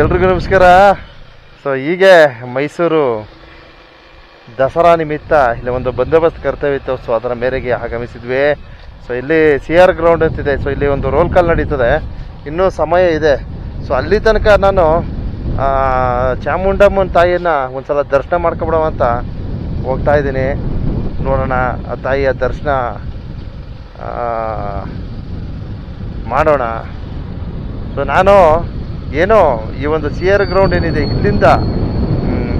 ಎಲ್ರಿಗೂ ನಮಸ್ಕಾರ. ಸೊ ಹೀಗೆ ಮೈಸೂರು ದಸರಾ ನಿಮಿತ್ತ ಇಲ್ಲಿ ಒಂದು ಬಂದೋಬಸ್ತ್ ಕರ್ತವ್ಯ ಇತ್ತು ಸೊ ಅದರ ಮೇರೆಗೆ ಆಗಮಿಸಿದ್ವಿ. ಸೊ ಇಲ್ಲಿ ಸಿ ಆರ್ ಗ್ರೌಂಡ್ ಅಂತಿದೆ. ಸೊ ಇಲ್ಲಿ ಒಂದು ರೋಲ್ ಕಾಲ್ ನಡೀತದೆ. ಇನ್ನೂ ಸಮಯ ಇದೆ. ಸೊ ಅಲ್ಲಿ ತನಕ ನಾನು ಚಾಮುಂಡಮ್ಮನ ತಾಯಿಯನ್ನು ಒಂದ್ಸಲ ದರ್ಶನ ಮಾಡ್ಕೊಬಿಡವ ಅಂತ ಹೋಗ್ತಾ ಇದ್ದೀನಿ. ನೋಡೋಣ, ಆ ತಾಯಿಯ ದರ್ಶನ ಮಾಡೋಣ. ಸೊ ನಾನು ಏನೋ ಈ ಒಂದು ಸಿ ಆರ್ ಗ್ರೌಂಡ್ ಏನಿದೆ, ಇಲ್ಲಿಂದ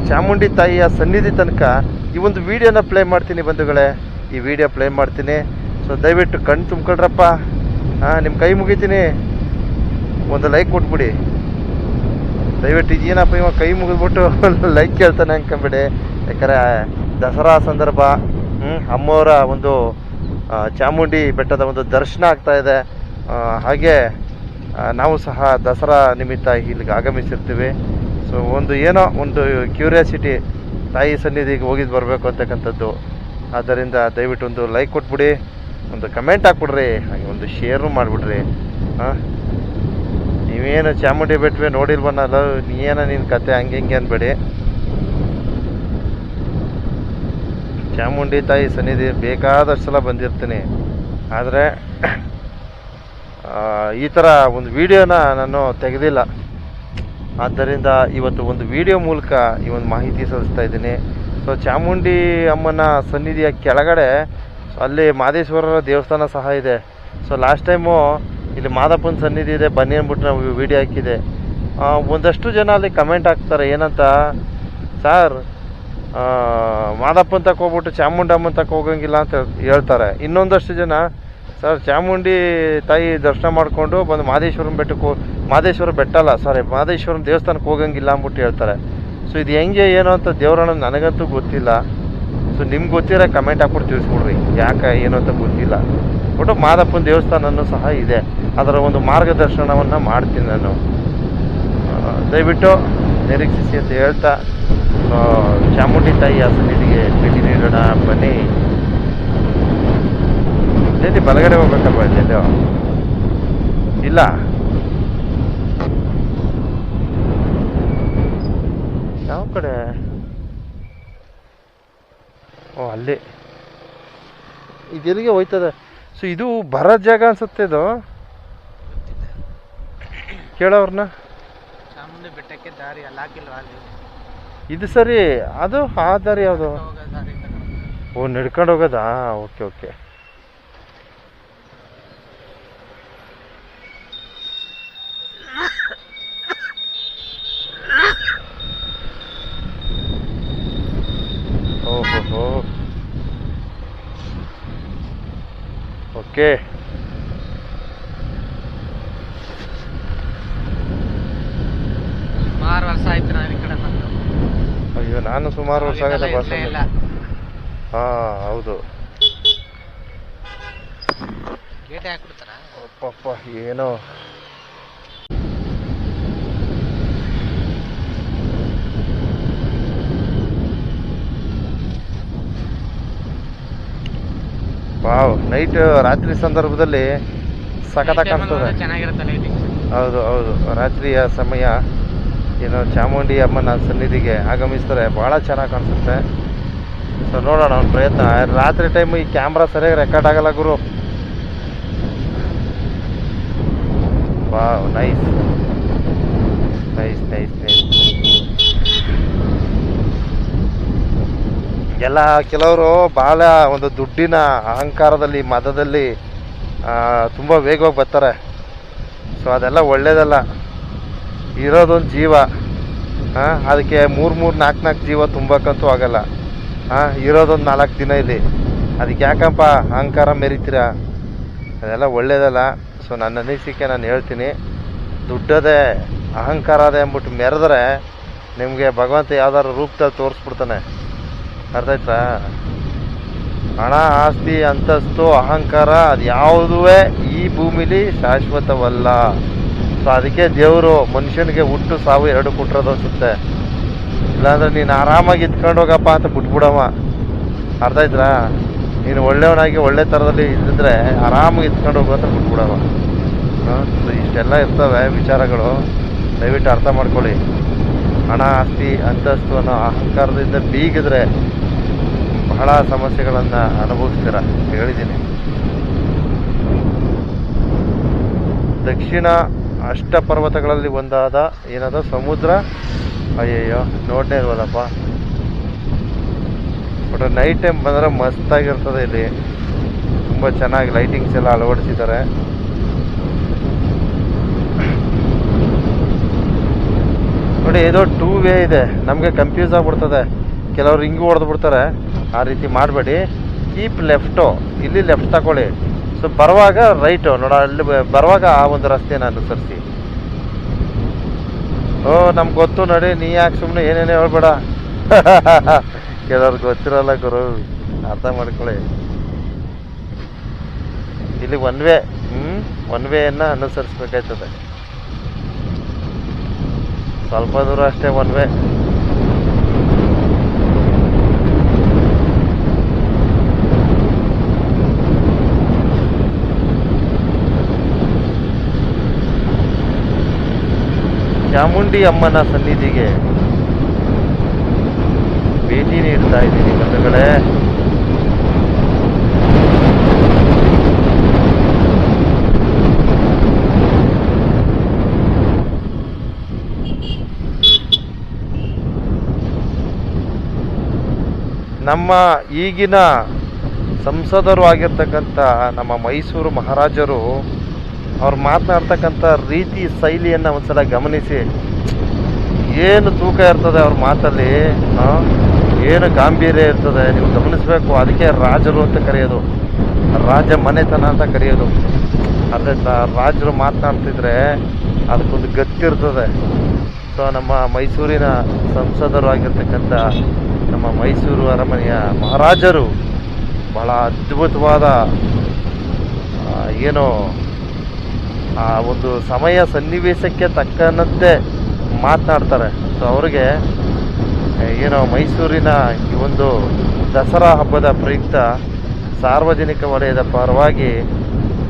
ಚಾಮುಂಡಿ ತಾಯಿಯ ಸನ್ನಿಧಿ ತನಕ ಈ ಒಂದು ವಿಡಿಯೋನ ಪ್ಲೇ ಮಾಡ್ತೀನಿ ಬಂಧುಗಳೇ. ಈ ವಿಡಿಯೋ ಪ್ಲೇ ಮಾಡ್ತೀನಿ. ಸೊ ದಯವಿಟ್ಟು ಕಣ್ಣು ತುಂಬ್ಕೊಳ್ರಪ್ಪ. ಹಾಂ ನಿಮ್ಮ ಕೈ ಮುಗಿತೀನಿ. ಒಂದು ಲೈಕ್ ಕೊಟ್ಬಿಡಿ. ದಯವಿಟ್ಟು ಏನಪ್ಪ ಇವ ಕೈ ಮುಗಿದ್ಬಿಟ್ಟು ಲೈಕ್ ಕೇಳ್ತಾನೆ ಅನ್ಕೊಂಬಿಡಿ. ಯಾಕಂದರೆ ದಸರಾ ಸಂದರ್ಭ ಹ್ಞೂ ಅಮ್ಮವರ ಒಂದು ಚಾಮುಂಡಿ ಬೆಟ್ಟದ ಒಂದು ದರ್ಶನ ಆಗ್ತಾ ಇದೆ. ಹಾಗೆ ನಾವು ಸಹ ದಸರಾ ನಿಮಿತ್ತ ಇಲ್ಲಿಗೆ ಆಗಮಿಸಿರ್ತೀವಿ. ಸೊ ಒಂದು ಏನೋ ಒಂದು ಕ್ಯೂರಿಯಾಸಿಟಿ ತಾಯಿ ಸನ್ನಿಧಿಗೆ ಹೋಗಿದ್ದು ಬರಬೇಕು ಅಂತಕ್ಕಂಥದ್ದು. ಆದ್ದರಿಂದ ದಯವಿಟ್ಟು ಒಂದು ಲೈಕ್ ಕೊಟ್ಬಿಡಿ, ಒಂದು ಕಮೆಂಟ್ ಹಾಕ್ಬಿಡ್ರಿ, ಹಾಗೆ ಒಂದು ಶೇರು ಮಾಡಿಬಿಡ್ರಿ. ಹಾಂ ನೀವೇನು ಚಾಮುಂಡಿ ಬೆಟ್ಟವೆ ನೋಡಿಲ್ವನ್ನಲ್ಲ ಏನೋ ನಿನ್ನ ಕತೆ ಹಂಗೆ ಹಿಂಗೆ ಅನ್ಬೇಡಿ. ಚಾಮುಂಡಿ ತಾಯಿ ಸನ್ನಿಧಿ ಬೇಕಾದಷ್ಟು ಸಲ ಬಂದಿರ್ತೀನಿ. ಆದರೆ ಈ ಥರ ಒಂದು ವಿಡಿಯೋನ ನಾನು ತೆಗೆದಿಲ್ಲ. ಆದ್ದರಿಂದ ಇವತ್ತು ಒಂದು ವಿಡಿಯೋ ಮೂಲಕ ಈ ಒಂದು ಮಾಹಿತಿ ಸಲ್ಲಿಸ್ತಾ ಇದ್ದೀನಿ. ಸೊ ಚಾಮುಂಡಿ ಅಮ್ಮನ ಸನ್ನಿಧಿಯ ಕೆಳಗಡೆ ಅಲ್ಲಿ ಮಾದೇಶ್ವರರ ದೇವಸ್ಥಾನ ಸಹ ಇದೆ. ಸೊ ಲಾಸ್ಟ್ ಟೈಮು ಇಲ್ಲಿ ಮಾದಪ್ಪನ ಸನ್ನಿಧಿ ಇದೆ. ಬನ್ನಿ ಅಂದ್ಬಿಟ್ಟು ನಾವು ವಿಡಿಯೋ ಹಾಕಿದೆ. ಒಂದಷ್ಟು ಜನ ಅಲ್ಲಿ ಕಮೆಂಟ್ ಹಾಕ್ತಾರೆ. ಏನಂತ? ಸರ್ ಮಾದಪ್ಪನ ತಕ್ಕೋಗ್ಬಿಟ್ಟು ಚಾಮುಂಡಮ್ಮನ ತಕ್ಕೋಗಂಗಿಲ್ಲ ಅಂತ ಹೇಳ್ತಾರೆ. ಇನ್ನೊಂದಷ್ಟು ಜನ ಸರ್ ಚಾಮುಂಡಿ ತಾಯಿ ದರ್ಶನ ಮಾಡಿಕೊಂಡು ಬಂದು ಮಾದೇಶ್ವರನ ಬೆಟ್ಟಕ್ಕೆ ಹೋ ಮಾದೇಶ್ವರ ಬೆಟ್ಟ ಅಲ್ಲ ಸಾರಿ ಮಾದೇಶ್ವರನ ದೇವಸ್ಥಾನಕ್ಕೆ ಹೋಗಂಗಿಲ್ಲ ಅಂದ್ಬಿಟ್ಟು ಹೇಳ್ತಾರೆ. ಸೊ ಇದು ಹೆಂಗೆ ಏನು ಅಂತ ದೇವರಣ್ಣ ನನಗಂತೂ ಗೊತ್ತಿಲ್ಲ. ಸೊ ನಿಮ್ಗೆ ಗೊತ್ತಿರೋ ಕಮೆಂಟ್ ಹಾಕ್ಬಿಟ್ಟು ತಿಳಿಸ್ಬಿಡ್ರಿ. ಯಾಕೆ ಏನು ಅಂತ ಗೊತ್ತಿಲ್ಲ. ಒಟ್ಟು ಮಾದಪ್ಪನ ದೇವಸ್ಥಾನನೂ ಸಹ ಇದೆ. ಅದರ ಒಂದು ಮಾರ್ಗದರ್ಶನವನ್ನು ಮಾಡ್ತೀನಿ ನಾನು. ಆ, ದಯವಿಟ್ಟು ನಿರೀಕ್ಷಿಸಿ ಅಂತ ಹೇಳ್ತಾ ಆ, ಚಾಮುಂಡಿ ತಾಯಿ ಸನ್ನಿಧಿಗೆ ಭೇಟಿ ನೀಡೋಣ. ಬನ್ನಿ. ಎಲ್ಲಿ ಬಲಗಡೆ ಹೋಗ್ಬೇಕಲ್ವಾ ಇಲ್ಲಿ ಇಲ್ಲ. ಯಾವ ಕಡೆ? ಓ ಅಲ್ಲಿ. ಇದೆಲ್ಲಿಗೆ ಹೋಯ್ತದೆ? ಸೊ ಇದು ಬರೋ ಜಾಗ ಅನ್ಸುತ್ತೆ ಇದು? ಕೇಳೋರ್ನ. ಚಾಮುಂಡಿ ಬೆಟ್ಟಕ್ಕೆ ದಾರಿ ಅಲ್ಲಿ ಹಾಕಿಲ್ವಾ ಅಲ್ಲಿ? ಇದು ಸರಿ ಅದು ಆ ದಾರಿ ಯಾವುದು. ಓ ನಡ್ಕೊಂಡು ಹೋಗೋದಾ? ಓಕೆ ಓಕೆ ಓಹೋ ಓಕೆ. ಸುಮಾರು ವರ್ಷ ಆಯ್ತು ನಾನು ಈ ಕಡೆ ಬಂದು. ಅಯ್ಯೋ ನಾನು ಸುಮಾರು ವರ್ಷ ಆಗಲ್ಲ ಬಸ್ ಹಾ ಹೌದು. ಗೇಟೆ ಹಾಕ್ಬಿಡ್ತಾರ? ಅಪ್ಪಪ್ಪ ಏನೋ. ವಾವ್ ನೈಟ್ ರಾತ್ರಿ ಸಂದರ್ಭದಲ್ಲಿ ಚೆನ್ನಾಗಿರುತ್ತೆ ಲೈಟಿಂಗ್ ಹೌದು ಹೌದು. ರಾತ್ರಿಯ ಸಮಯ ಏನು ಚಾಮುಂಡಿ ಅಮ್ಮನ ಸನ್ನಿಧಿಗೆ ಆಗಮಿಸ್ತಾರೆ ಭಾಳ ಚೆನ್ನಾಗಿ ಕಾಣಿಸುತ್ತೆ. ಸೊ ನೋಡೋಣ ಒಂದು ಪ್ರಯತ್ನ. ರಾತ್ರಿ ಟೈಮ್ ಈ ಕ್ಯಾಮ್ರಾ ಸರಿಯಾಗಿ ರೆಕಾರ್ಡ್ ಆಗಲ್ಲ ಗುರು. ವಾವ್ ನೈಸ್ ನೈಸ್ ಎಲ್ಲ ಕೆಲವರು ಭಾಳ ಒಂದು ದುಡ್ಡಿನ ಅಹಂಕಾರದಲ್ಲಿ, ಮದದಲ್ಲಿ ತುಂಬ ವೇಗವಾಗಿ ಬರ್ತಾರೆ. ಸೊ ಅದೆಲ್ಲ ಒಳ್ಳೇದಲ್ಲ. ಇರೋದೊಂದು ಜೀವ. ಅದಕ್ಕೆ ಮೂರು ಮೂರು ನಾಲ್ಕು ನಾಲ್ಕು ಜೀವ ತುಂಬಕ್ಕಂತೂ ಆಗಲ್ಲ. ಹಾಂ ಇರೋದೊಂದು ನಾಲ್ಕು ದಿನ ಇಲ್ಲಿ ಅದಕ್ಕೆ ಯಾಕಪ್ಪ ಅಹಂಕಾರ ಮೆರಿತೀರ? ಅದೆಲ್ಲ ಒಳ್ಳೇದಲ್ಲ. ಸೊ ನನ್ನ ಅನಿಸಿಕೆ ನಾನು ಹೇಳ್ತೀನಿ. ದುಡ್ಡದೇ ಅಹಂಕಾರ ಅದೇ ಅಂದ್ಬಿಟ್ಟು ಮೆರೆದ್ರೆ ನಿಮಗೆ ಭಗವಂತ ಯಾವ್ದಾದ್ರು ರೂಪದಲ್ಲಿ ತೋರಿಸ್ಬಿಡ್ತಾನೆ. ಅರ್ಥ ಆಯ್ತಾ? ಹಣ, ಆಸ್ತಿ, ಅಂತಸ್ತು, ಅಹಂಕಾರ, ಅದು ಯಾವುದೂ ಈ ಭೂಮಿಲಿ ಶಾಶ್ವತವಲ್ಲ. ಸೊ ಅದಕ್ಕೆ ದೇವರು ಮನುಷ್ಯನಿಗೆ ಹುಟ್ಟು, ಸಾವು ಎರಡು ಕೊಟ್ಟಿರೋದು ಅನ್ಸುತ್ತೆ. ಇಲ್ಲಾಂದ್ರೆ ನೀನು ಆರಾಮಾಗಿ ಇದ್ಕೊಂಡು ಹೋಗಪ್ಪ ಅಂತ ಬಿಟ್ಬಿಡವ. ಅರ್ಥ ಆಯ್ತಾ? ನೀನು ಒಳ್ಳೆಯವನಾಗಿ ಒಳ್ಳೆ ಥರದಲ್ಲಿ ಇದ್ದಿದ್ರೆ ಆರಾಮಾಗಿ ಇದ್ಕೊಂಡು ಅಂತ ಬಿಟ್ಬಿಡವ. ಇಷ್ಟೆಲ್ಲ ಇರ್ತವೆ ವಿಚಾರಗಳು. ದಯವಿಟ್ಟು ಅರ್ಥ ಮಾಡ್ಕೊಳ್ಳಿ. ಹಣ ಆಸ್ತಿ, ಅಂತಸ್ತು ಅನ್ನೋ ಅಹಂಕಾರದಿಂದ ಬೀಗಿದ್ರೆ ಬಹಳ ಸಮಸ್ಯೆಗಳನ್ನು ಅನುಭವಿಸ್ತೀರ? ಹೇಳಿದ್ದೀನಿ. ದಕ್ಷಿಣ ಅಷ್ಟ ಪರ್ವತಗಳಲ್ಲಿ ಒಂದಾದ ಏನದ? ಸಮುದ್ರ? ಅಯ್ಯಯ್ಯೋ, ನೋಡನೇ ಇಲ್ವಲ್ಲಪ್ಪ ಬಟ್ ನೈಟ್ ಟೈಮ್ ಬಂದರೆ ಮಸ್ತಾಗಿರ್ತದೆ ಇಲ್ಲಿ. ತುಂಬ ಚೆನ್ನಾಗಿ ಲೈಟಿಂಗ್ಸ್ ಎಲ್ಲ ಅಳವಡಿಸಿದ್ದಾರೆ. ನೋಡಿ ಇದು ಟೂ ವೇ ಇದೆ. ನಮಗೆ ಕನ್ಫ್ಯೂಸ್ ಆಗ್ಬಿಡ್ತದೆ. ಕೆಲವ್ರು ಹಿಂಗೆ ಹೊಡೆದು ಬಿಡ್ತಾರೆ. ಆ ರೀತಿ ಮಾಡಬೇಡಿ. ಕೀಪ್ ಲೆಫ್ಟು ಇಲ್ಲಿ ಲೆಫ್ಟ್ ತಗೊಳ್ಳಿ. ಸೊ ಬರುವಾಗ ರೈಟು ನೋಡ, ಅಲ್ಲಿ ಬರುವಾಗ ಆ ಒಂದು ರಸ್ತೆನ ಅನುಸರಿಸಿ. ಓ, ನಮ್ಗೆ ಗೊತ್ತು ನೋಡಿ. ನೀ ಯಾಕೆ ಸುಮ್ಮನೆ ಏನೇನೇ ಹೇಳ್ಬೇಡ. ಕೆಲವ್ರಿಗೆ ಗೊತ್ತಿರಲ್ಲ ಗುರು. ಅರ್ಥ ಮಾಡ್ಕೊಳ್ಳಿ. ಇಲ್ಲಿ ಒನ್ ವೇ ಹ್ಞೂ ಒನ್ ವೇಯನ್ನು ಅನುಸರಿಸ್ಬೇಕಾಯ್ತದೆ. ಸ್ವಲ್ಪ ದೂರ ಅಷ್ಟೇ ಒನ್ ವೇ ಚಾಮುಂಡಿ ಅಮ್ಮನ ಸನ್ನಿಧಿಗೆ ಭೇಟಿ ನೀಡ್ತಾ ಇದ್ದೀನಿ ಬಂಧುಗಳೇ. ನಮ್ಮ ಈಗಿನ ಸಂಸದರು ಆಗಿರ್ತಕ್ಕಂಥ ನಮ್ಮ ಮೈಸೂರು ಮಹಾರಾಜರು ಅವ್ರು ಮಾತನಾಡ್ತಕ್ಕಂಥ ರೀತಿ ಶೈಲಿಯನ್ನು ಒಂದ್ಸಲ ಗಮನಿಸಿ. ಏನು ತೂಕ ಇರ್ತದೆ ಅವ್ರ ಮಾತಲ್ಲಿ ಏನು ಗಾಂಭೀರ್ಯ ಇರ್ತದೆ ನೀವು ಗಮನಿಸಬೇಕು. ಅದಕ್ಕೆ ರಾಜರು ಅಂತ ಕರೆಯೋದು. ರಾಜ ಮನೆತನ ಅಂತ ಕರೆಯೋದು. ಅದೇ ರಾಜರು ಮಾತನಾಡ್ತಿದ್ರೆ ಅದಕ್ಕೊಂದು ಗತ್ತಿರ್ತದೆ. ಸೊ ನಮ್ಮ ಮೈಸೂರಿನ ಸಂಸದರು ಆಗಿರ್ತಕ್ಕಂಥ ನಮ್ಮ ಮೈಸೂರು ಅರಮನೆಯ ಮಹಾರಾಜರು ಬಹಳ ಅದ್ಭುತವಾದ ಏನು, ಆ, ಒಂದು ಸಮಯ ಸನ್ನಿವೇಶಕ್ಕೆ ತಕ್ಕನಂತೆ ಮಾತನಾಡ್ತಾರೆ. ಸೊ ಅವ್ರಿಗೆ ಏನೋ ಮೈಸೂರಿನ ಈ ಒಂದು ದಸರಾ ಹಬ್ಬದ ಪ್ರಯುಕ್ತ ಸಾರ್ವಜನಿಕ ವಲಯದ ಪರವಾಗಿ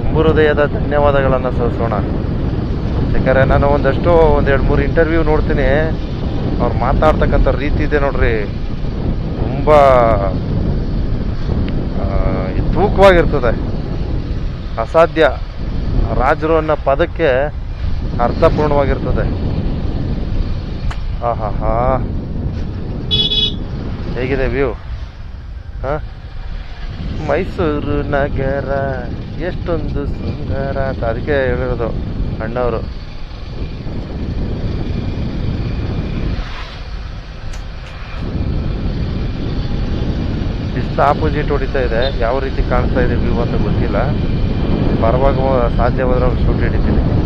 ತುಂಬ ಹೃದಯದ ಧನ್ಯವಾದಗಳನ್ನು ಸಲ್ಲಿಸೋಣ. ಯಾಕಂದರೆ ನಾನು ಒಂದಷ್ಟು ಒಂದು ಎರಡು ಮೂರು ಇಂಟರ್ವ್ಯೂ ನೋಡ್ತೀನಿ. ಅವ್ರು ಮಾತನಾಡ್ತಕ್ಕಂಥ ರೀತಿ ಇದೆ ನೋಡ್ರಿ. ತುಂಬ ಆ, ತೂಕವಾಗಿರ್ತದೆ. ಅಸಾಧ್ಯ. ರಾಜರು ಅನ್ನೋ ಪದಕ್ಕೆ ಅರ್ಥಪೂರ್ಣವಾಗಿರ್ತದೆ. ಹಾ ಹಾ. ಹೇಗಿದೆ ವ್ಯೂ? ಹಾಂ? ಮೈಸೂರು ನಗರ ಎಷ್ಟೊಂದು ಸುಂದರ ಅಂತ. ಅದಕ್ಕೆ ಹೇಳಿರೋದು ಅಣ್ಣವರು. ಆಪೋಸಿಟ್ ಹೊಡಿತಾ ಇದೆ. ಯಾವ ರೀತಿ ಕಾಣಿಸ್ತಾ ಇದೆ ವ್ಯೂ ಅಂತ ಗೊತ್ತಿಲ್ಲ. ಬರುವಾಗ ಸಾಧ್ಯವಾದ್ರೆ ಶೂಟ್ ಹಿಡಿತೀನಿ.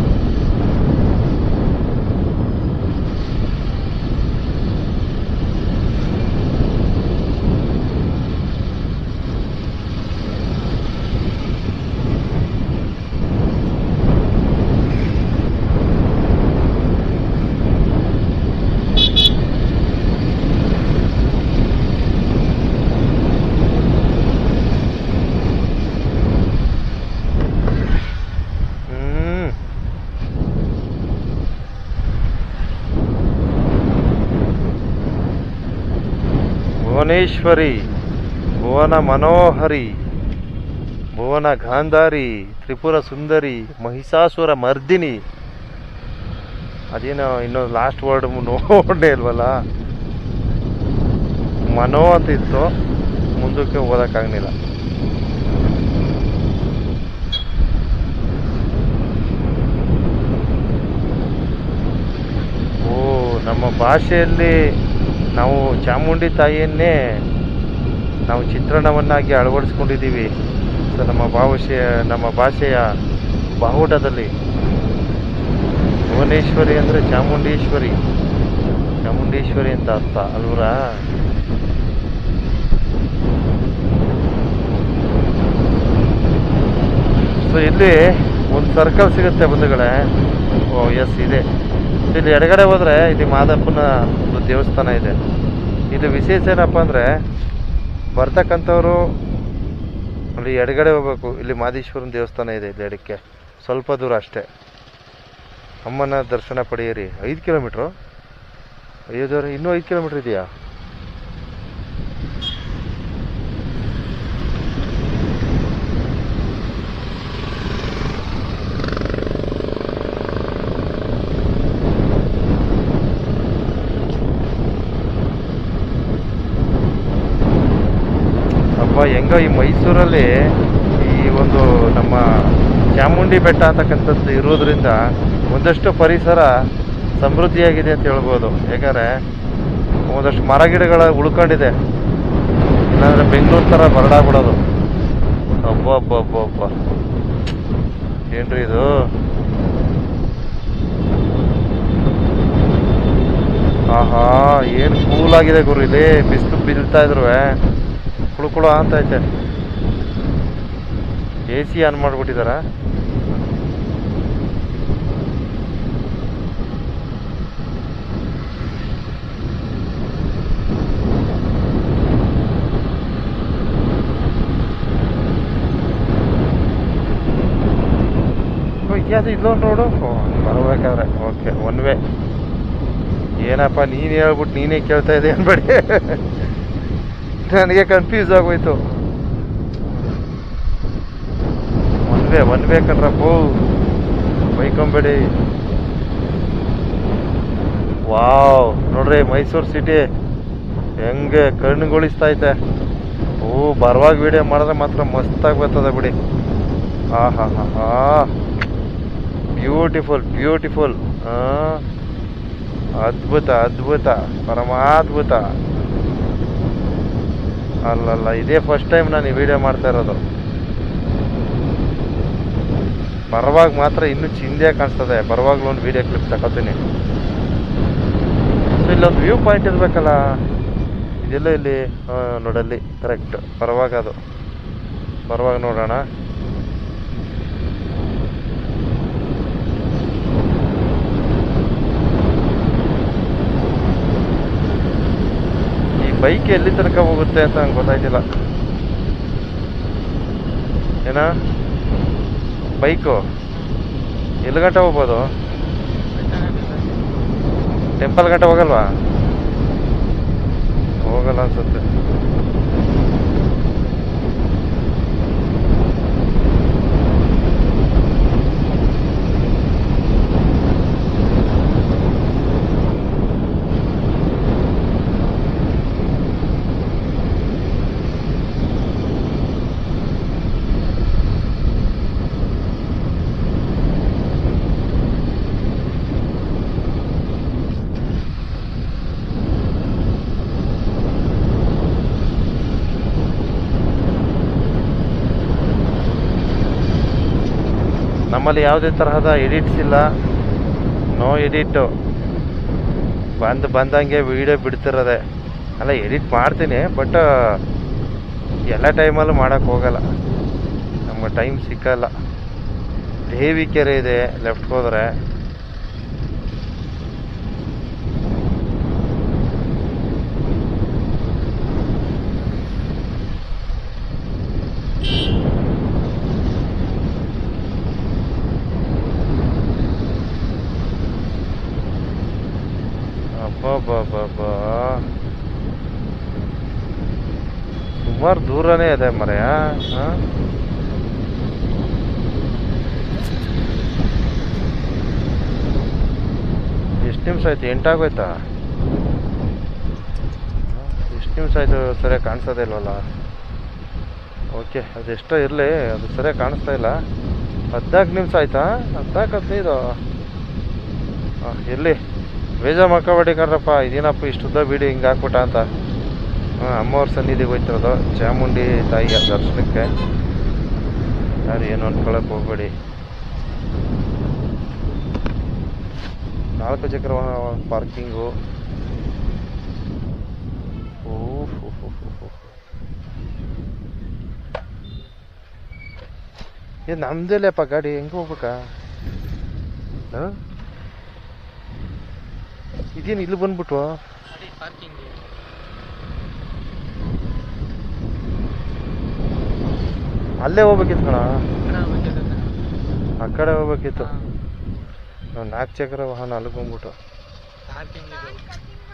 ಭುವನೇಶ್ವರಿ, ಭುವನ ಮನೋಹರಿ, ಭುವನ ಗಾಂಧಾರಿ, ತ್ರಿಪುರ ಸುಂದರಿ, ಮಹಿಷಾಸುರ ಮರ್ದಿನಿ. ಅದೇನೋ ಇನ್ನೊಂದು ಲಾಸ್ಟ್ ವರ್ಡ್ ನೋಡೇ ಇಲ್ವಲ್ಲ? ಮನೋ ಅಂತ ಇತ್ತು. ಮುಂದಕ್ಕೆ ಓದೋಕ್ಕಾಗಲಿಲ್ಲ ಓ, ನಮ್ಮ ಭಾಷೆಯಲ್ಲಿ ನಾವು ಚಾಮುಂಡಿ ತಾಯಿಯನ್ನೇ ನಾವು ಚಿತ್ರಣವನ್ನಾಗಿ ಅಳವಡಿಸ್ಕೊಂಡಿದ್ದೀವಿ. ಸೊ, ನಮ್ಮ ಭಾಷೆಯ ನಮ್ಮ ಭಾಷೆಯ ಬಾಹುಟದಲ್ಲಿ ಭುವನೇಶ್ವರಿ ಅಂದರೆ ಚಾಮುಂಡೇಶ್ವರಿ. ಚಾಮುಂಡೇಶ್ವರಿ ಅಂತ ಅರ್ಥ, ಅಲ್ವರ? ಸೊ, ಇಲ್ಲಿ ಒಂದು ಸರ್ಕಲ್ ಸಿಗುತ್ತೆ ಬಂಧುಗಳೇ. ಓ, ಎಸ್, ಇದೆ. ಇಲ್ಲಿ ಎಡಗಡೆ ಹೋದರೆ ಇಲ್ಲಿ ಮಾದಪ್ಪನ ದೇವಸ್ಥಾನ ಇದೆ. ಇದು ವಿಶೇಷ ಏನಪ್ಪ ಅಂದರೆ ಬರ್ತಕ್ಕಂಥವರು ಅಲ್ಲಿ ಎಡಗಡೆ ಹೋಗ್ಬೇಕು. ಇಲ್ಲಿ ಮಾದೇಶ್ವರನ ದೇವಸ್ಥಾನ ಇದೆ ಇಲ್ಲಿ ಎಡಕ್ಕೆ. ಸ್ವಲ್ಪ ದೂರ ಅಷ್ಟೇ. ಅಮ್ಮನ ದರ್ಶನ ಪಡೆಯಿರಿ. ಐದು ಕಿಲೋಮೀಟ್ರು. ಅಯ್ಯೋ ದೇವ್ರೆ, ಇನ್ನೂ ಐದು ಕಿಲೋಮೀಟ್ರ್ ಇದೆಯಾ? ಹೆಂಗೋ ಈ ಮೈಸೂರಲ್ಲಿ ಈ ಒಂದು ನಮ್ಮ ಚಾಮುಂಡಿ ಬೆಟ್ಟ ಅಂತಕ್ಕಂಥದ್ದು ಇರೋದ್ರಿಂದ ಒಂದಷ್ಟು ಪರಿಸರ ಸಮೃದ್ಧಿಯಾಗಿದೆ ಅಂತ ಹೇಳ್ಬೋದು. ಯಾಕಂದರೆ ಒಂದಷ್ಟು ಮರ ಗಿಡಗಳ ಉಳ್ಕೊಂಡಿದೆ. ಇಲ್ಲಾಂದರೆ ಬೆಂಗಳೂರು ಥರ ಬರಡಾಗ್ಬಿಡೋದು ಅಬ್ಬ ಅಬ್ಬ ಅಬ್ಬ ಏನ್ರಿ ಇದು? ಆಹಾ, ಏನು ಕೂಲ್ ಆಗಿದೆ ಗುರು. ಇಲ್ಲಿ ಬಿಸಿಲು ಬೀಳ್ತಾ ಇದ್ರು ಕುಳು ಅಂತ ಐತೆ. ಎ ಸಿ ಆನ್ ಮಾಡ್ಬಿಟ್ಟಿದಾರ. ಅದು ರೋಡು ಬರಬೇಕಾದ್ರೆ. Okay, one way. ಏನಪ್ಪ, ನೀನು ಹೇಳ್ಬಿಟ್ಟು ನೀನೇ ಕೇಳ್ತಾ ಇದೆ ಅನ್ಬೇಡಿ. ನನಗೆ ಕನ್ಫ್ಯೂಸ್ ಆಗೋಯ್ತು. ಒನ್ ವೇ ಒನ್ ವೇ ಕಣ್ರಪ್ಪು. ಬೈಕೊಂಬೇಡಿ. ವಾವ್ ನೋಡ್ರಿ ಮೈಸೂರು ಸಿಟಿ ಹೆಂಗೆ ಕಣ್ಣುಗೊಳಿಸ್ತಾ ಐತೆ ಓ, ಬರವಾಗಿ ವಿಡಿಯೋ ಮಾಡಿದ್ರೆ ಮಾತ್ರ ಮಸ್ತಾಗಿ ಬರ್ತದೆ ಬಿಡಿ. ಹಾ ಹಾ ಹಾ ಹಾ. ಬ್ಯೂಟಿಫುಲ್ ಬ್ಯೂಟಿಫುಲ್ ಹಾಂ. ಅದ್ಭುತ ಅದ್ಭುತ, ಪರಮಾದ್ಭುತ. ಅಲ್ಲಲ್ಲ, ಇದೇ ಫಸ್ಟ್ ಟೈಮ್ ನಾನು ಈ ವಿಡಿಯೋ ಮಾಡ್ತಾ ಇರೋದು. ಬರುವಾಗ ಮಾತ್ರ ಇನ್ನೂ ಚಿಂದೆ ಕಾಣಿಸ್ತದೆ. ಬರುವಾಗಲೂ ಒಂದು ವಿಡಿಯೋ ಕ್ಲಿಪ್ ತಗೋತೀನಿ. ಇಲ್ಲೊಂದು ವ್ಯೂ ಪಾಯಿಂಟ್ ಇರಬೇಕಲ್ಲ. ಇದೆಲ್ಲ ಇಲ್ಲಿ ನೋಡಲ್ಲಿ ಕರೆಕ್ಟ್ ಬರುವಾಗ ಅದು. ಬರುವಾಗ ನೋಡೋಣ ಈ ಬೈಕ್ ಎಲ್ಲಿ ತನಕ ಹೋಗುತ್ತೆ ಅಂತ ನಂಗೆ ಗೊತ್ತಾಯ್ತಿಲ್ಲ. ಏನ? ಬೈಕು. ಎಲ್ಲಿ ಗಂಟೆ ಹೋಗ್ಬೋದು? ಟೆಂಪಲ್ ಗಂಟೆ ಹೋಗಲ್ವಾ? ಹೋಗಲ್ಲ ಅನ್ಸುತ್ತೆ. ನಮ್ಮಲ್ಲಿ ಯಾವುದೇ ತರಹದ ಎಡಿಟ್ಸ್ ಇಲ್ಲ. ನೋ ಎಡಿಟು ಬಂದು ಬಂದಂಗೆ ವಿಡಿಯೋ ಬಿಡ್ತಿರೋದೆ. ಅಲ್ಲ ಎಡಿಟ್ ಮಾಡ್ತೀನಿ ಬಟ್ ಎಲ್ಲ ಟೈಮಲ್ಲೂ ಮಾಡೋಕ್ಕೆ ಹೋಗಲ್ಲ. ನಮ್ಗೆ ಟೈಮ್ ಸಿಕ್ಕಲ್ಲ. ದೇವಿ ಕೆರೆ ಇದೆ ಲೆಫ್ಟ್ ಹೋದ್ರೆ. ಅಬ್ಬಬ್ಬಬ್ಬಬ್ಬ ಸುಮಾರು ದೂರನೇ ಇದೆ ಮರೆಯ ಎಷ್ಟು ನಿಮಿಷ ಆಯ್ತು? ಎಂಟಾಗೋಯ್ತಾ ಎಷ್ಟು ನಿಮಿಷ ಆಯಿತು? ಸರಿಯಾಗಿ ಕಾಣಿಸೋದೇ ಇಲ್ವಲ್ಲ? ಓಕೆ ಅದೆಷ್ಟೋ ಇರಲಿ, ಅದು ಸರಿಯಾಗಿ ಕಾಣಿಸ್ತಾ ಇಲ್ಲ. ಹದಿನಾಲ್ಕು ನಿಮಿಷ ಆಯ್ತಾ? ಹದಿನಾಲ್ಕು, ಹದಿನೈದು. ಹಾಂ ಇರಲಿ ಬೇಜಾರು ಮಾಡ್ಕೊಬೇಡಿ ಕಣ್ರಪ್ಪ, ಇದೇನಪ್ಪ ಇಷ್ಟುದ್ದ ಬಿಡಿ ಹಿಂಗೆ ಹಾಕ್ಬಿಟ್ಟ ಅಂತ. ಅಮ್ಮವ್ರ ಸನ್ನಿಧಿಗೆ ಹೋಯ್ತಿರೋದು, ಚಾಮುಂಡಿ ತಾಯಿಯ ದರ್ಶನಕ್ಕೆ. ಯಾರು ಏನು ಅನ್ಕೊಳಕ್ಕೆ ಹೋಗಬೇಡಿ. ನಾಲ್ಕು ಚಕ್ರ ವಾಹನ ಪಾರ್ಕಿಂಗು ಇದು ನಮ್ದೇಲೆಪ್ಪ ಗಾಡಿ, ಹೆಂಗೆ ಹೋಗ್ಬೇಕಾ? ಹಾಂ? ಇದೇನು ಇಲ್ಲಿ ಪಾರ್ಕಿಂಗ್ ಅಲ್ಲೇ ಹೋಗ್ಬೇಕಿತ್ತು ಕಣ. ಆ ಕಡೆ ಹೋಗ್ಬೇಕಿತ್ತು ನಾವು ನಾಲ್ಕು ಚಕ್ರ ವಾಹನ ಅಲ್ಲಿಗೆ ಬಂದ್ಬಿಟ್ಟು.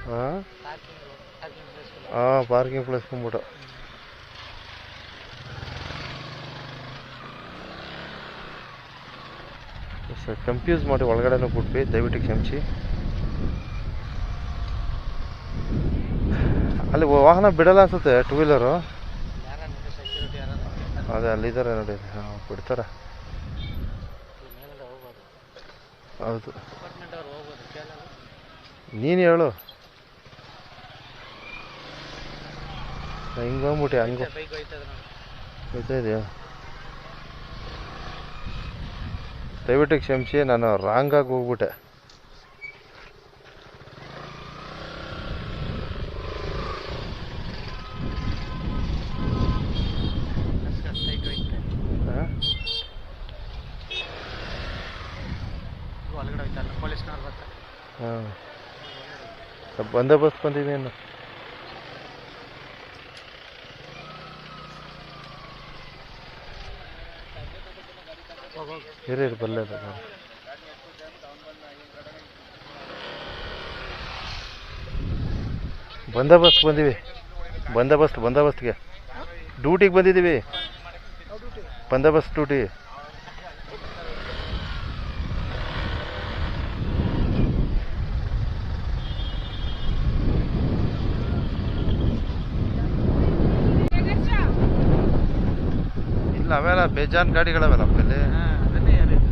ಹಾಂ ಹಾಂ ಪಾರ್ಕಿಂಗ್ ಪ್ಲೇಸ್ ಬಂದ್ಬಿಟ್ಟು. ಸರ್ ಕನ್ಫ್ಯೂಸ್ ಮಾಡಿ ಒಳಗಡೆನೂ ಬಿಟ್ವಿ ದಯವಿಟ್ಟು ಕ್ಷಮಿಸಿ. ಅಲ್ಲಿ ವಾಹನ ಬಿಡಲ್ಲ ಅನ್ಸುತ್ತೆ ಟೂ ವೀಲರು ಅದೇ, ಅಲ್ಲಿದ್ದಾರೆ ನೋಡಿ. ಬಿಡ್ತಾರೆ. ಹೌದು. ನೀನು ಹೇಳು. ಹಿಂಗೆ ಹೋಗ್ಬಿಟ್ಟೆ ಹಂಗೆ. ಹೋಯ್ತಾ ದಯವಿಟ್ಟು ಕ್ಷಮಿಸಿ, ನಾನು ರಾಂಗಾಗಿ ಹೋಗ್ಬಿಟ್ಟೆ ಬೈಕ್ ಹೋಯ್ತೆ ಹಾಂ ಇದು ಒಳಗಡೆ ಹೋಯ್ತಲ್ಲ ಪೊಲೀಸ್ನವ್ರು ಬರ್ತಾರೆ ಹಾಂ. ಬಂದೋಬಸ್ತ್ ಬಂದಿದ್ದೀನಿ ಇಲ್ಲ ನಾನು ಬಂದೋಬಸ್ತ್ ಬಂದೀವಿ. ಬಂದೋಬಸ್ತ್ ಬಂದೋಬಸ್ತ್ಗೆ. ಡ್ಯೂಟಿಗೆ ಬಂದಿದ್ದೀವಿ ಬಂದೋಬಸ್ತ್ ಡ್ಯೂಟಿ ಇಲ್ಲ ಅವೆಲ್ಲ ಬೇಜಾನ್ ಗಾಡಿಗಳವೆಲ್ಲ ಅಲ್ಲಿ ಹಾಂ ಅದನ್ನೇ ಹೇಳಿದ್ದು.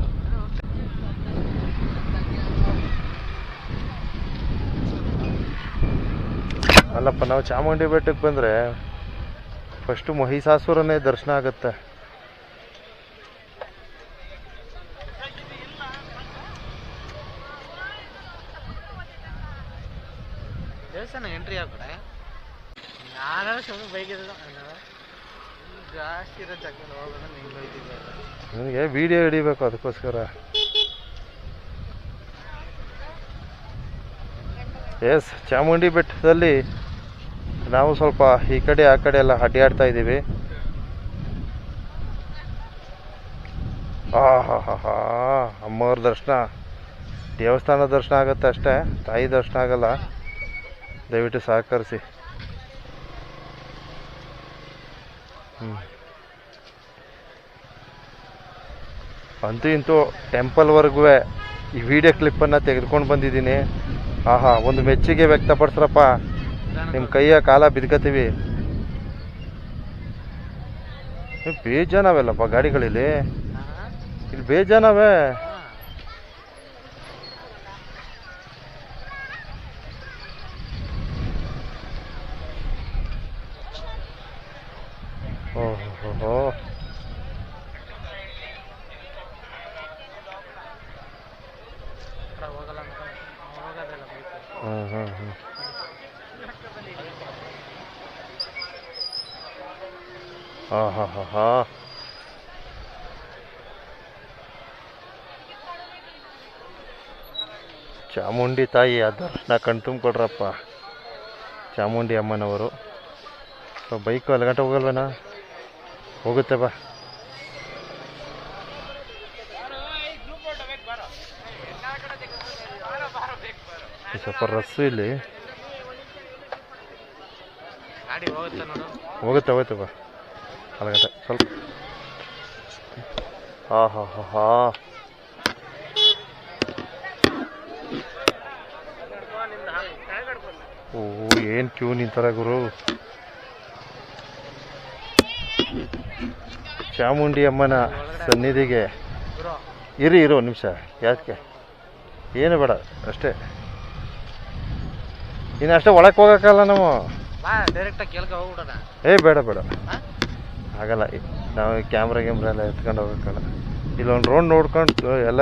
ಅಲ್ಲಪ್ಪ ನಾವು ಚಾಮುಂಡಿ ಬೆಟ್ಟಕ್ಕೆ ಬಂದರೆ ಫಸ್ಟು ಮಹಿಷಾಸುರನೇ ದರ್ಶನ ಆಗುತ್ತೆ. ದೇವಸ್ಥಾನ ಎಂಟ್ರಿ ಆಗ್ಬೇಡ ಕಡೆ? ನಾನು ಸುಮ್ಮನೆ ಬೈಕ್ ನನಗೆ ವಿಡಿಯೋ ಹಿಡಿಬೇಕು ಅದಕ್ಕೋಸ್ಕರ. ಎಸ್ ಚಾಮುಂಡಿ ಬೆಟ್ಟದಲ್ಲಿ ನಾವು ಸ್ವಲ್ಪ ಈ ಕಡೆ ಆ ಕಡೆ ಎಲ್ಲ ಅಡ್ಡಾಡ್ತಾ ಇದ್ದೀವಿ. ಆ ಹಾ ಹಾ ಹಾ ಅಮ್ಮವ್ರ ದರ್ಶನ. ದೇವಸ್ಥಾನ ದರ್ಶನ ಆಗುತ್ತೆ ಅಷ್ಟೇ, ತಾಯಿ ದರ್ಶನ ಆಗಲ್ಲ. ದಯವಿಟ್ಟು ಸಹಕರಿಸಿ. ಹ್ಞೂ ಅಂತೂ ಇಂತೂ ಟೆಂಪಲ್ವರೆಗೂ ಈ ವಿಡಿಯೋ ಕ್ಲಿಪ್ಪನ್ನು ತೆಗೆದುಕೊಂಡು ಬಂದಿದ್ದೀನಿ. ಆಹಾ, ಒಂದು ಮೆಚ್ಚುಗೆ ವ್ಯಕ್ತಪಡಿಸ್ರಪ್ಪ. ನಿಮ್ಮ ಕೈಯ ಕಾಲ ಬಿದ್ಕತೀವಿ ಬೇಜಾನವೆಲ್ಲಪ್ಪ ಗಾಡಿಗಳಿಲ್ಲಿ. ಇಲ್ಲಿ ಬೇಜಾನವೆ. ಓಹೋ ಹೋ ಹಾ ಹಾ ಹಾ ಹಾ ಚಾಮುಂಡಿ ತಾಯಿ ಆ ದರ್ಶನ ಕಣ್ತುಂಬಿಕೊಡ್ರಪ್ಪ ಚಾಮುಂಡಿ ಅಮ್ಮನವರು. ಬೈಕು ಅಲ್ಲಿ ಗಂಟೆ ಹೋಗಲ್ವೇನಾ? ಹೋಗುತ್ತೆ ಬಾ. ಸ್ವಲ್ಪ ರಸ್ಸು ಇಲ್ಲಿ. ಹೋಗುತ್ತೆ ಹೋಗುತ್ತೆ ಬಾ. ಅಲ್ಲಗಂಟೆ ಸ್ವಲ್ಪ. ಹಾ ಹಾ ಹಾ ಹಾ. ಓ ಏನು ಕ್ಯೂ ನಿಂತಾರೆ ಗುರು? ಚಾಮುಂಡಿ ಅಮ್ಮನ ಸನ್ನಿಧಿಗೆ. ಇರಿ ಇರೋ ನಿಮಿಷ. ಯಾಕೆ? ಏನು ಬೇಡ ಅಷ್ಟೇ. ಇನ್ನು ಅಷ್ಟೇ ಒಳಗೆ ಹೋಗೋಕ್ಕಲ್ಲ ನಾವು. ಏ ಬೇಡ ಬೇಡ. ಆಗಲ್ಲ. ನಾವು ಕ್ಯಾಮ್ರಾ ಗಿಮ್ರಾ ಎಲ್ಲ ಎತ್ಕೊಂಡು ಹೋಗಕ್ಕಲ್ಲ ಇಲ್ಲೊಂದು ರೌಂಡ್ ನೋಡ್ಕೊಂಡು ಎಲ್ಲ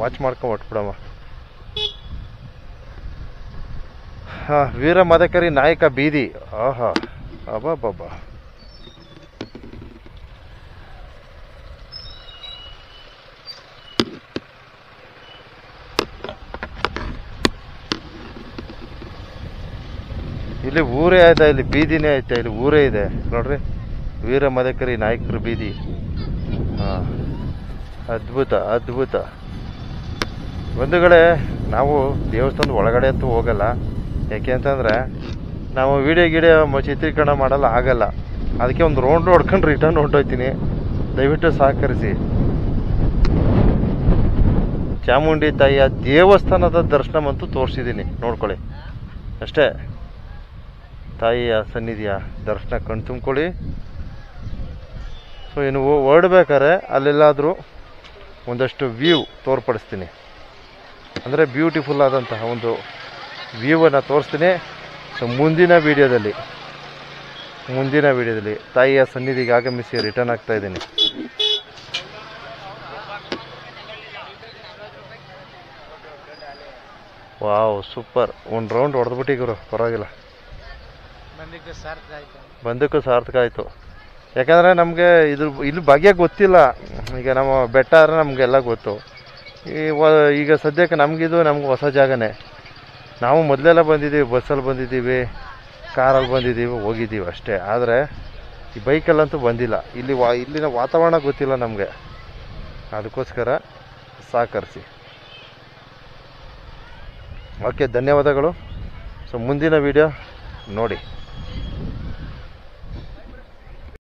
ವಾಚ್ ಮಾಡ್ಕೊಂಡು ಹೊಟ್ಬಿಡಮ್ಮ ಹಾಂ, ವೀರ ಮದಕರಿ ನಾಯಕ ಬೀದಿ. ಆಹಾ, ಅಬ್ಬಬ್ಬಬ್ಬ. ಇಲ್ಲಿ ಊರೇ ಆಯ್ತಾ, ಇಲ್ಲಿ ಬೀದಿನೇ ಐತೆ ಇಲ್ಲಿ ಊರೇ ಇದೆ. ನೋಡ್ರಿ. ವೀರ ಮದಕರಿ ನಾಯಕರ ಬೀದಿ. ಹಾಂ ಅದ್ಭುತ ಅದ್ಭುತ. ಬಂಧುಗಳೇ ನಾವು ದೇವಸ್ಥಾನದ ಒಳಗಡೆ ಅಂತೂ ಹೋಗಲ್ಲ. ಯಾಕೆ ಅಂತಂದರೆ ನಾವು ವಿಡಿಯೋ ಗಿಡಿಯೋ ಚಿತ್ರೀಕರಣ ಮಾಡಲ್ಲ, ಆಗಲ್ಲ. ಅದಕ್ಕೆ ಒಂದು ರೌಂಡ್ ಹೊಡ್ಕೊಂಡು ರಿಟರ್ನ್ ಹೊಂಟೋಯ್ತೀನಿ ದಯವಿಟ್ಟು ಸಹಕರಿಸಿ. ಚಾಮುಂಡಿ ತಾಯಿಯ ದೇವಸ್ಥಾನದ ದರ್ಶನವಂತೂ ತೋರಿಸಿದ್ದೀನಿ. ನೋಡ್ಕೊಳ್ಳಿ. ಅಷ್ಟೇ. ತಾಯಿಯ ಸನ್ನಿಧಿಯ ದರ್ಶನ ಕಣ್ ತುಂಬ್ಕೊಳ್ಳಿ. ಸೊ ಇನ್ನು ಹೊರಡ್ಬೇಕಾದ್ರೆ ಅಲ್ಲೆಲ್ಲಾದರೂ ಒಂದಷ್ಟು ವ್ಯೂ ತೋರ್ಪಡಿಸ್ತೀನಿ. ಅಂದರೆ ಬ್ಯೂಟಿಫುಲ್ ಆದಂತಹ ಒಂದು ವ್ಯೂವನ್ನು ತೋರಿಸ್ತೀನಿ. ಸೊ ಮುಂದಿನ ವಿಡಿಯೋದಲ್ಲಿ ಮುಂದಿನ ವಿಡಿಯೋದಲ್ಲಿ ತಾಯಿಯ ಸನ್ನಿಧಿಗೆ ಆಗಮಿಸಿ ರಿಟರ್ನ್ ಆಗ್ತಾ ಇದ್ದೀನಿ. ವಾವ್ ಸೂಪರ್ ಒಂದು ರೌಂಡ್ ಹೊಡೆದ್ಬಿಟ್ಟಿ ಗುರು ಪರವಾಗಿಲ್ಲ. ಬಂದಕ್ಕೂ ಸಾರ್ಥಕ ಆಯಿತು. ಯಾಕಂದರೆ ನಮಗೆ ಇದ್ರ ಇಲ್ಲಿ ಬಗ್ಗೆ ಗೊತ್ತಿಲ್ಲ. ಈಗ ನಮ್ಮ ಬೆಟ್ಟ ಆದರೆ ನಮಗೆಲ್ಲ ಗೊತ್ತು. ಈ ಈಗ ಸದ್ಯಕ್ಕೆ ನಮಗಿದು ನಮ್ಗೆ ಹೊಸ ಜಾಗನೇ. ನಾವು ಮೊದಲೆಲ್ಲ ಬಂದಿದ್ದೀವಿ, ಬಸ್ಸಲ್ಲಿ ಬಂದಿದ್ದೀವಿ, ಕಾರಲ್ಲಿ ಬಂದಿದ್ದೀವಿ, ಹೋಗಿದ್ದೀವಿ ಅಷ್ಟೇ. ಆದರೆ ಈ ಬೈಕಲ್ಲಂತೂ ಬಂದಿಲ್ಲ. ಇಲ್ಲಿ ವಾ, ಇಲ್ಲಿನ ವಾತಾವರಣ ಗೊತ್ತಿಲ್ಲ ನಮಗೆ. ಅದಕ್ಕೋಸ್ಕರ ಸಹಕರಿಸಿ. ಓಕೆ, ಧನ್ಯವಾದಗಳು. ಸೊ, ಮುಂದಿನ ವಿಡಿಯೋ ನೋಡಿ.